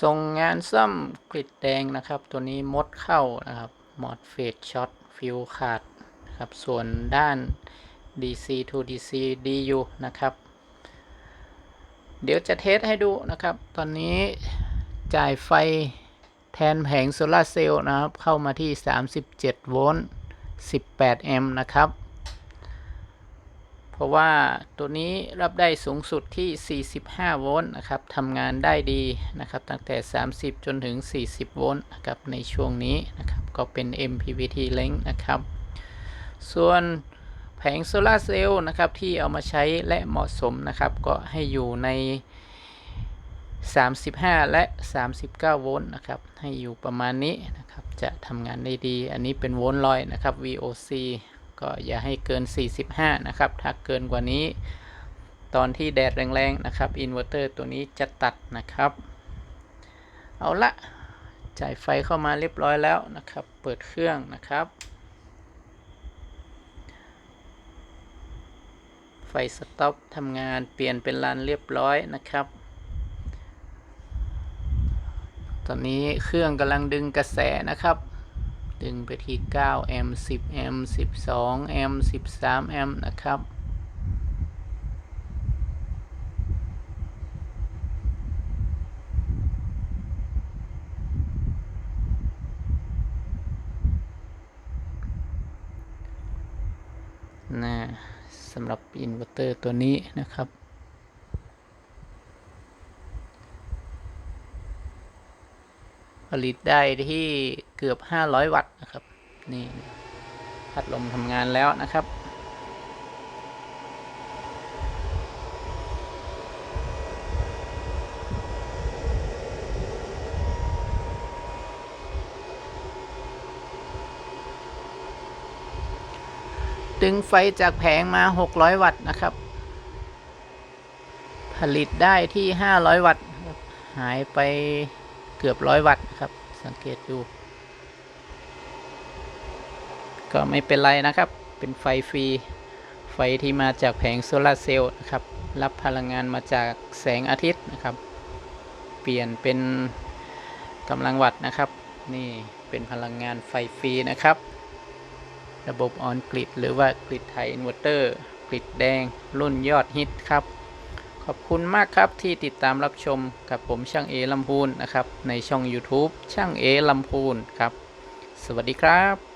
ส่งงานซ่อมกริดแดงนะครับ ตัวนี้มดเข้านะครับมอดเฟดช็อตฟิวขาดนะครับส่วนด้าน DC to DC ดีอยู่นะครับ เดี๋ยวจะเทสให้ดูนะครับ ตอนนี้จ่ายไฟแทนแผงโซลาเซลล์นะครับ เข้ามาที่ 37 โวลต์ 18 แอมป์นะครับ ราะว่าตัวนี้รับได้สูงสุดที่ 45 โวลต์นะครับทำงานได้ดีนะครับ ตั้งแต่ 30 จนถึง 40 โวลต์นะครับในช่วงนี้นะครับ ก็เป็น MPPT link นะครับ ส่วนแผงโซลาเซลล์นะครับ ที่เอามาใช้และเหมาะสมนะครับ ก็ให้อยู่ใน 35 และ 39 โวลต์นะครับ ให้อยู่ประมาณนี้นะครับ จะทำงานได้ดี อันนี้เป็นโวลต์ลอยนะครับ VOC ก็อย่าให้เกิน 45 นะครับ ถ้าเกินกว่านี้ ตอนที่แดดแรงๆนะครับอินเวอร์เตอร์ตัวนี้จะตัดนะครับ เอาละจ่ายไฟเข้ามาเรียบร้อยแล้วนะครับ เปิดเครื่องนะครับ ไฟสต็อปทำงานเปลี่ยนเป็นรันเรียบร้อยนะครับ ตอนนี้เครื่องกำลังดึงกระแสนะครับ ดึงไปที่9แอมป์10แอมป์12แอมป์13แอมป์นะครับ นะสำหรับอินเวอร์เตอร์ตัวนี้นะครับ ผลิตได้ที่เกือบ 500 วัตต์นะครับ นี่พัดลมทำงานแล้วนะครับดึงไฟจากแผงมา 600 วัตต์นะครับ ผลิตได้ที่ 500 วัตต์ หายไป เกือบร้อยวัตต์นะครับ สังเกตดู ก็ไม่เป็นไรนะครับ เป็นไฟฟรี ไฟที่มาจากแผงโซลาร์เซลล์นะครับ รับพลังงานมาจากแสงอาทิตย์นะครับ เปลี่ยนเป็นกำลังวัตต์นะครับ นี่เป็นพลังงานไฟฟรีนะครับ ระบบออนกริดหรือว่ากริดไทยอินเวอร์เตอร์กริดแดงรุ่นยอดฮิตครับ ขอบคุณมากครับที่ติดตามรับชมกับผมช่างเอลำพูนนะครับ ในช่อง YouTube ช่างเอลำพูนครับ สวัสดีครับ